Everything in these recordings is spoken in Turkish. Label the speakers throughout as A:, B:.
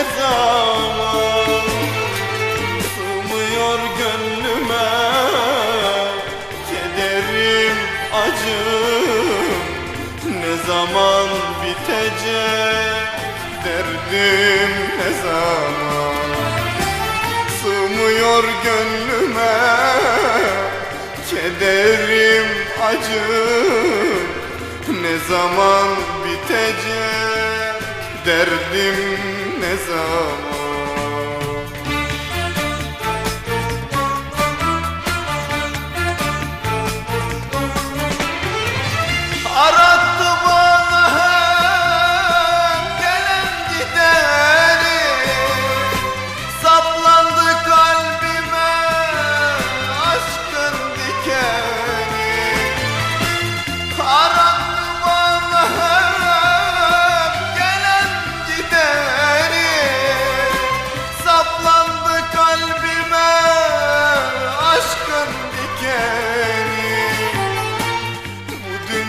A: ne zaman Sığmıyor gönlüme? Kederim acım Ne zaman bitecek? Derdim ne zaman Sığmıyor gönlüme? Kederim acım Ne zaman bitecek derdim ne zaman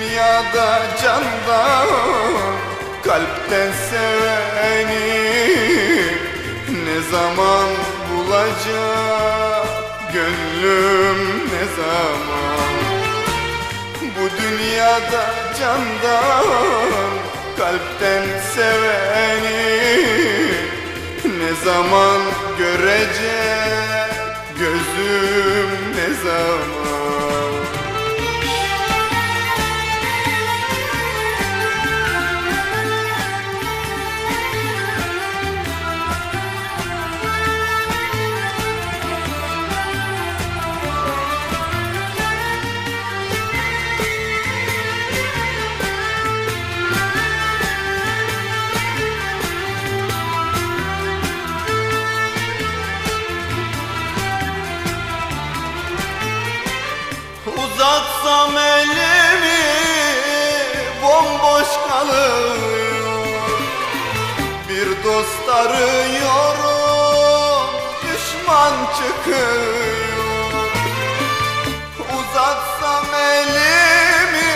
A: dünyada candan kalpten seveni ne zaman bulacak gönlüm ne zaman? Bu dünyada candan kalpten seveni ne zaman görecek gözüm ne zaman Uzatsam elimi bomboş kalıyor. Bir dost arıyorum düşman çıkıyor. Uzatsam elimi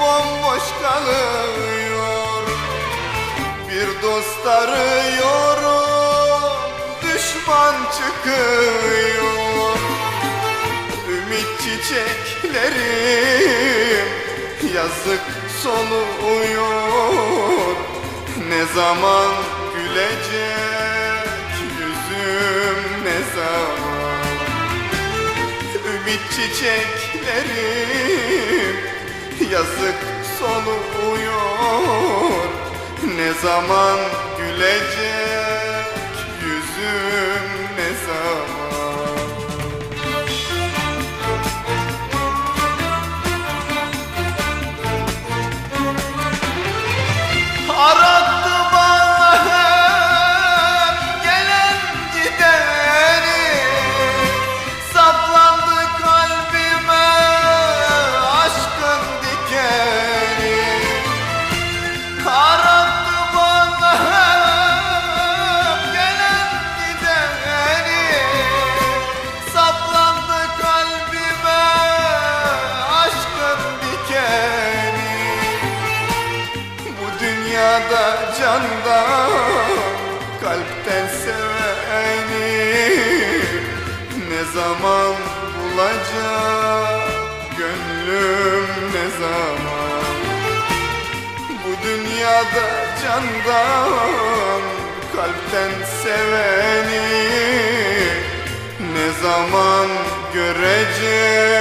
A: bomboş kalıyor. Bir dost arıyorum düşman çıkıyor çiçeklerim yazık soluyor Ne zaman gülecek yüzüm ne zaman? Ümit çiçeklerim. Yazık soluyor Ne zaman gülecek dünyada candan kalpten seveni Ne zaman bulacak? Gönlüm ne zaman? Bu dünyada candan kalpten seveni Ne zaman görecek